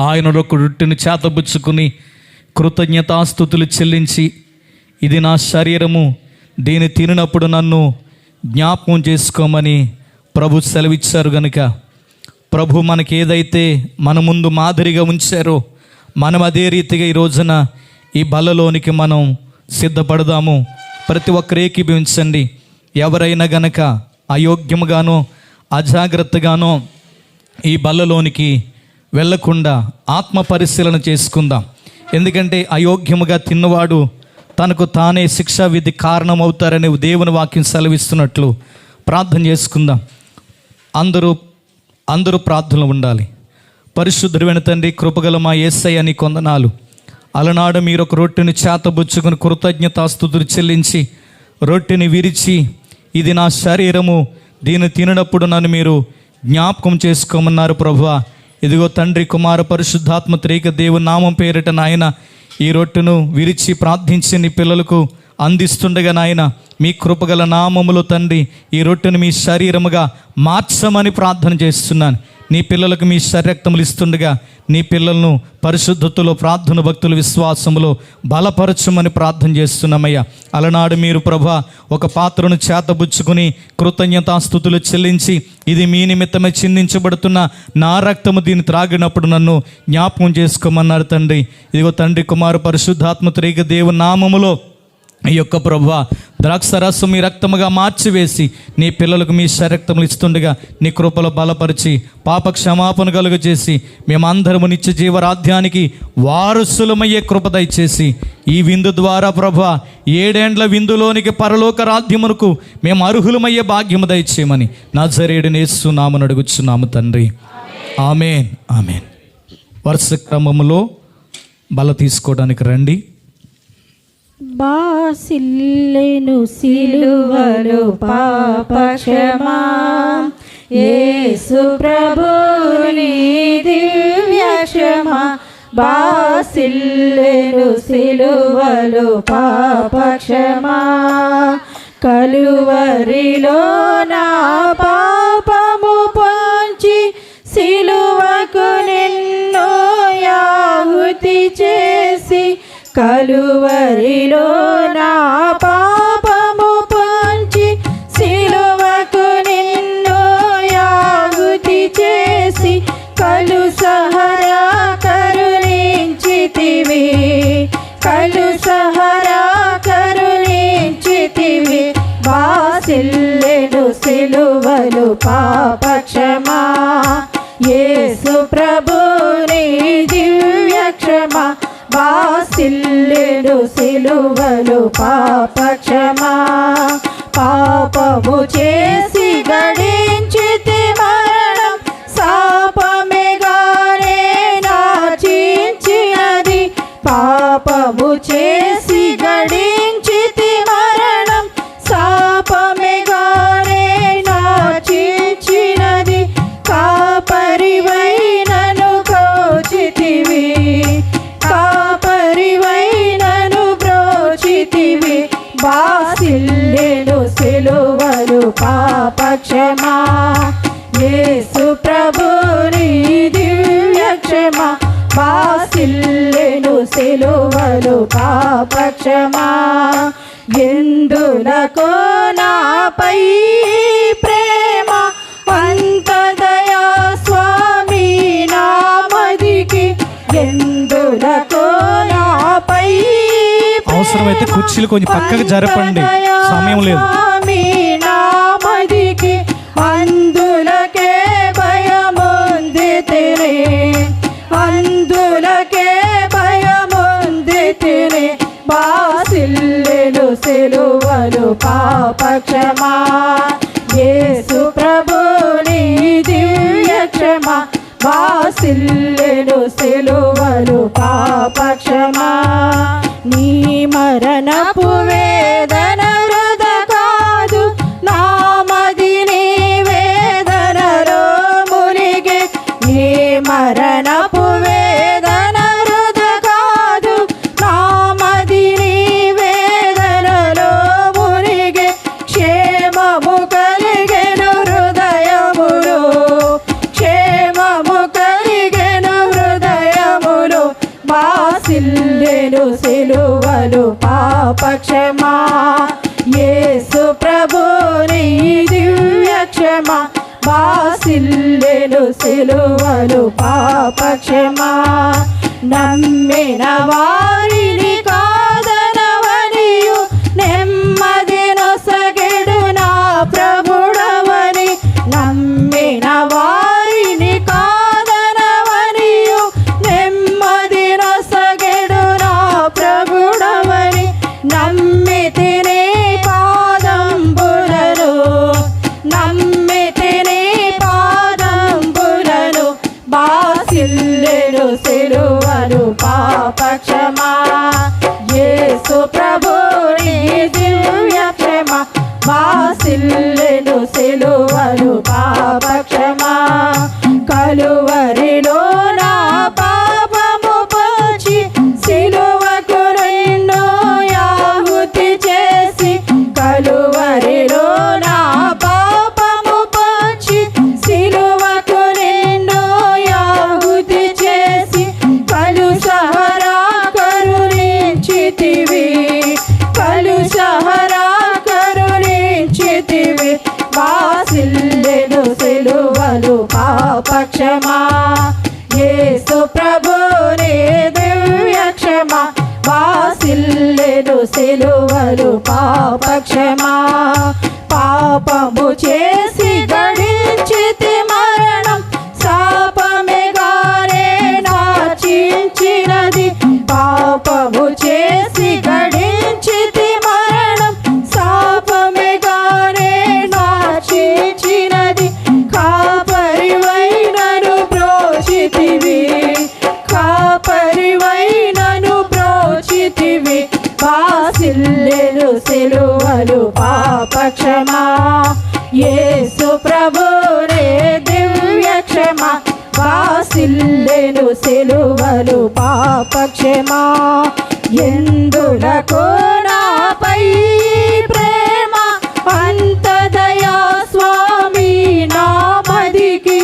ఆయన ఒక రొట్టెను చేతబుచ్చుకుని కృతజ్ఞతాస్థుతులు చెల్లించి ఇది నా శరీరము దీన్ని తినినప్పుడు నన్ను జ్ఞాపకం చేసుకోమని ప్రభు సెలవిచ్చారు గనుక. ప్రభు మనకి ఏదైతే మన ముందు మాదిరిగా ఉంచారో మనం అదే రీతిగా ఈ రోజున ఈ బలలోనికి మనం సిద్ధపడదాము. ప్రతి ఒక్కరు ఏకీభవించండి. ఎవరైనా గనక అయోగ్యముగానో అజాగ్రత్తగానో ఈ బలలోనికి వెళ్ళకుండా ఆత్మ పరిశీలన చేసుకుందాం. ఎందుకంటే అయోగ్యముగా తిన్నవాడు తనకు తానే శిక్షా విధి కారణమవుతారని దేవుని వాక్యం సెలవిస్తున్నట్లు ప్రార్థన చేసుకుందాం. అందరూ అందరూ ప్రార్థనలు ఉండాలి. పరిశుద్ధుడైన తండ్రి కృపగల మా ఏసై అని కొందనాలు. అలనాడు మీరు ఒక రొట్టెని చేతబుచ్చుకుని కృతజ్ఞతాస్తుతులు చెల్లించి రొట్టెని విరిచి ఇది నా శరీరము దీన్ని తిననప్పుడు నన్ను మీరు జ్ఞాపకం చేసుకోమన్నారు ప్రభువా. ఇదిగో తండ్రి కుమార పరిశుద్ధాత్మ త్రేక దేవుని నామం పేరిట నాయన ఈ రొట్టెను విరిచి ప్రార్థించి నీ పిల్లలకు అందిస్తుండగా నాయన మీ కృపగల నామములో తండ్రి ఈ రొట్టెను మీ శరీరముగా మార్చమని ప్రార్థన చేస్తున్నాను. నీ పిల్లలకు మీ శరీరక్తములు ఇస్తుండగా నీ పిల్లలను పరిశుద్ధతలో ప్రార్థన భక్తుల విశ్వాసములో బలపరచమని ప్రార్థన చేస్తున్నామయ్యా. అలనాడు మీరు ప్రభా ఒక పాత్రను చేతబుచ్చుకుని కృతజ్ఞతాస్థుతులు చెల్లించి ఇది మీ నిమిత్తమే చిందించబడుతున్న నా రక్తము దీన్ని త్రాగినప్పుడు నన్ను జ్ఞాపకం చేసుకోమన్నారు తండ్రి. ఇదిగో తండ్రి కుమారు పరిశుద్ధాత్మ త్రేక దేవు నామములో ఈ యొక్క ప్రభు ద్రాక్షరసం మీ రక్తముగా మార్చివేసి నీ పిల్లలకు మీ శరక్తములు ఇస్తుండగా నీ కృపలో బలపరిచి పాప క్షమాపణ కలుగు చేసి మేమందరము నిత్య జీవరాధ్యానికి వారసులమయ్యే కృప దయచేసి ఈ విందు ద్వారా ప్రభు ఏడేండ్ల విందులోనికి పరలోక రాధ్యమునకు మేము అర్హులమయ్యే భాగ్యము దయచేయమని నా జరేడు నేస్తున్నామని అడుగుచున్నాము తండ్రి. ఆమెన్. ఆమెన్. వరుస క్రమములో బల తీసుకోవడానికి రండి. బాసిల్లెను సిలువలు పాపక్షమా. యేసు ప్రభుని దివ్యక్షమా. బాసిల్లెను సిలువలు పాపక్షమా. కలువరిలో నా పాపము పొంచి సిలువకు నిన్ను యాహుతి చేసి కలువరిలో నా పాపము పంచి సిలువకు నిన్ను యాగుతి చేసి కలు సహరా కరుణించితివి. కలు సహరా కరుణించితివి. వాసిల్లెను సిలువలు పాపక్షమా. యేసు ప్రభుని దివ్య వాసిల్లెడు సిలువలు పాపక్షమా. పాపము చేసి గడే పాపక్షమా యేసు ప్రభుని దివ్య క్షమా. బాసిల్లెను సిలువలు పాపక్షమా ఎందులకో నాపై ప్రేమ? అంత దయా స్వామి నామదికి ఎందులకో నాపై అవసరమైతే కుర్చీలు కొంచెం పక్కకు జరపండి. సమయం లేదు. పక్షమా యేసు ప్రభుని దివ్య క్షమా. బాసిల్లెను సిలువలు పాపక్షమా. నీ మరణపువే క్షమా. యేసు ప్రభు నీ దివ్య క్షమా. వాసిల్లెను సిలువలు పాప క్షమా. నమ్మిన వారిని కాదనవనియు. నెమ్మదినొసగెడు నా ప్రభు. వాసిల్లెను సిలువలు పాపక్షమా పాపము పాపక్షమా ఎందులకు నాపై ప్రేమ? అంతదయా స్వామి నామదికి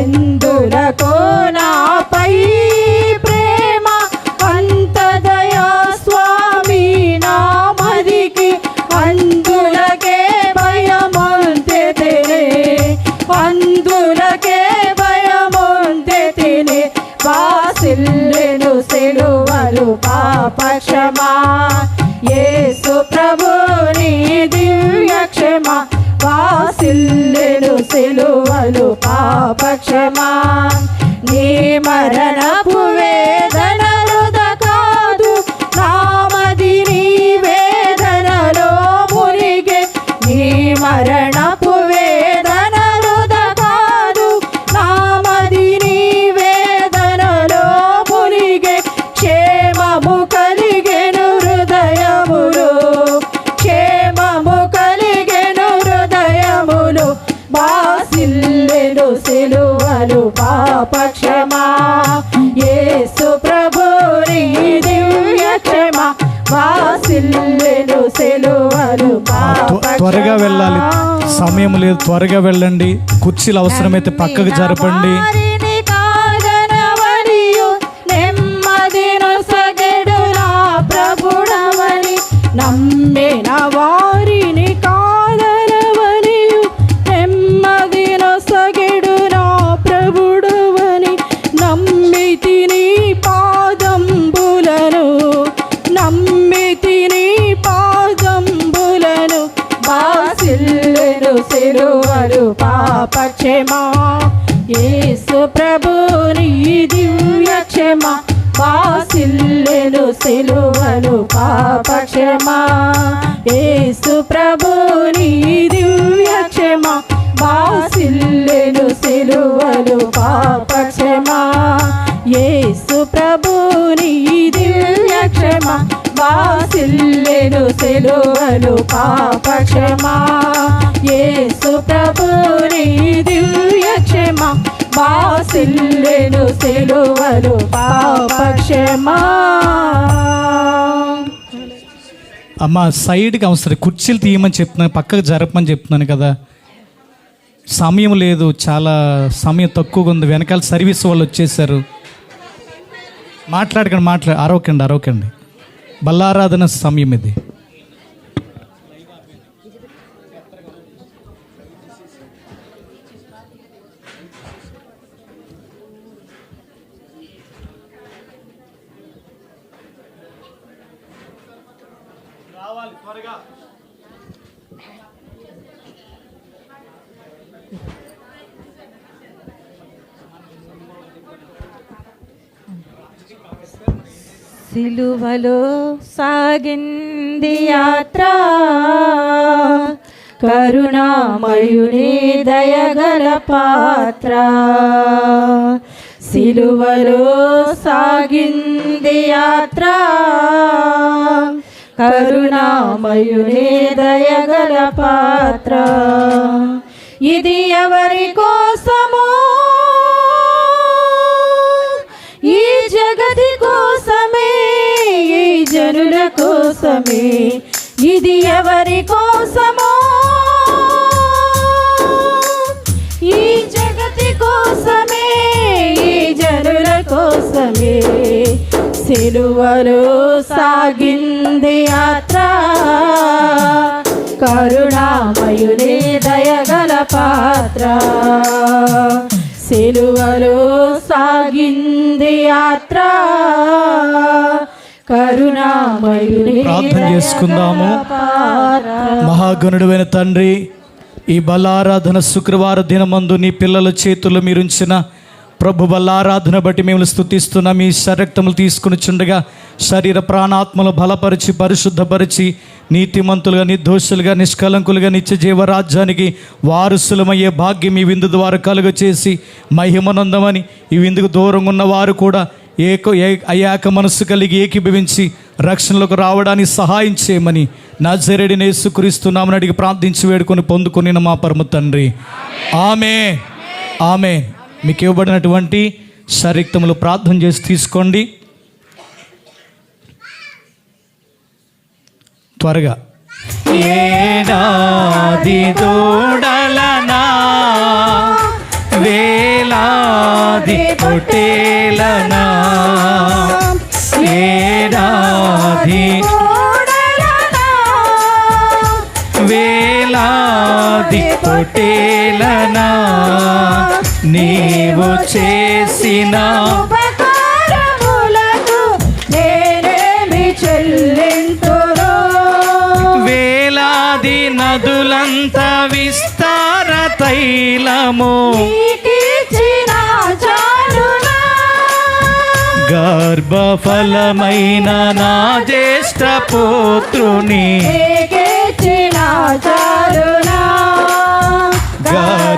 ఎందు పాపక్షమా యేసు ప్రభుని దివ్య క్షమ. వాసిల్లెను సిలువలు పాపక్షమా. నీ మరణపు వేదన బాసిల్లెను సిలువలు పాపక్షమా. యేసు ప్రభుని దివ్య క్షమ. వాసిల్లెను సిలువలు త్వ- త్వరగా వెళ్ళాలి. సమయం లేదు. త్వరగా వెళ్ళండి. కుర్చీలు అవసరమైతే పక్కకు జరపండి. ప్రభు నీ దివ్య క్షమ. వాసిల్లెను సిలువలు పాపక్షమా యేసు ప్రభుని దివ్య క్షమ. వాసిల్లెను సిలువలు పాపక్షమా యేసు ప్రభుని దివ్య క్షమ. వాసిల్లెను సిలువలు పాపక్షమా అమ్మ సైడ్కి అవసరం కుర్చీలు తీయమని చెప్తున్నాను పక్కకు జరపమని చెప్తున్నాను కదా. సమయం లేదు చాలా సమయం తక్కువగా ఉంది. వెనకాల సర్వీస్ వాళ్ళు వచ్చేసారు. మాట్లాడకండి మాట్లా అరవకండి అరవకండి బల్లారాధన సమయం ఇది. రావాలి త్వరగా. సిలువలో సాగింది యాత్ర కరుణామయుని దయగల పాత్ర. సిలువలో సాగింది యాత్ర కరుణామయునే దయగల పాత్ర. ఇది ఎవరి కోసమో? ఈ జగతి కోసమే ఈ జనుల కోసమే. ఇది ఎవరి కోసమో? కోసమే సిలువలో సాగింది యాత్ర. కరుణామయుని దయగల పాత్ర. సిలువలో సాగింది యాత్ర. కరుణామయుని ప్రార్థన చేసుకుందాము. మహాగణుడైన తండ్రి ఈ బలారాధన శుక్రవార దినమందు నీ పిల్లల చేతుల్లో మీరుంచిన ప్రభు బలారాధన బట్టి మేము స్థుతిస్తున్నాం. మీ శరక్తములు తీసుకుని చుండగా శరీర ప్రాణాత్మలు బలపరిచి పరిశుద్ధపరిచి నీతిమంతులుగా నిర్దోషులుగా నిష్కలంకులుగా నిత్య జీవరాజ్యానికి వారసులమయ్యే భాగ్యం ఈ విందు ద్వారా కలుగ చేసి మహిమనందమని ఈ విందుకు దూరంగా ఉన్న వారు కూడా ఏక అయాక మనస్సు కలిగి ఏకీభవించి రక్షణలోకి రావడానికి సహాయం చేయమని నా జరెడి నేసుక్రీస్తున్నామని అడిగి ప్రార్థించి వేడుకొని పొందుకొని మా పరమ తండ్రి. ఆమె ఆమె మీకు ఇవ్వబడినటువంటి శరీక్తములు ప్రార్థన చేసి తీసుకోండి. త్వరగా. ఏడాది దూడలనా? వేలాది పొట్టేలనా? ఏడాది వేలాది పొట్టేలనా? నీవు చేసిన ఉపకారములకు నేనేమి చెల్లింతును? వేలాది నదులంత విస్తార తైలము. గర్భఫలమైన నా జ్యేష్ఠ పుత్రుని చాలునా?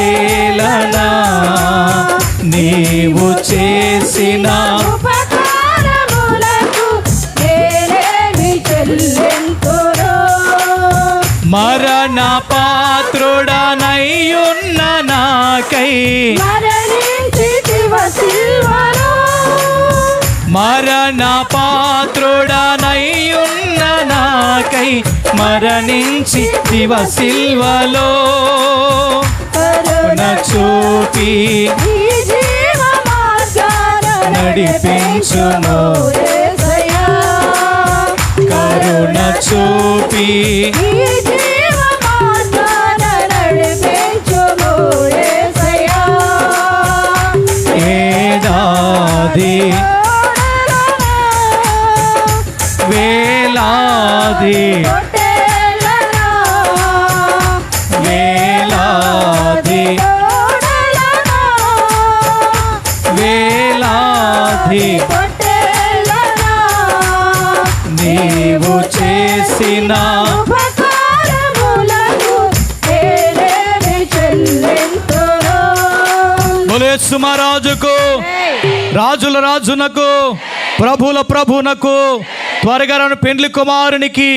పొట్టేలనా నీవు చేసిన మరణ పాత్రుడనయ్యున్న నాకై మరణ పాత్రుడనయ్యున్న నాకై మరణించి దివ సిల్వలో? నడిపించుము. యేసయ్యా. కరుణ చూపి బులేసు మహారాజుకు రాజుల రాజునకు ప్రభుల ప్రభునకు త్వరగా పెండ్లి కుమారునికి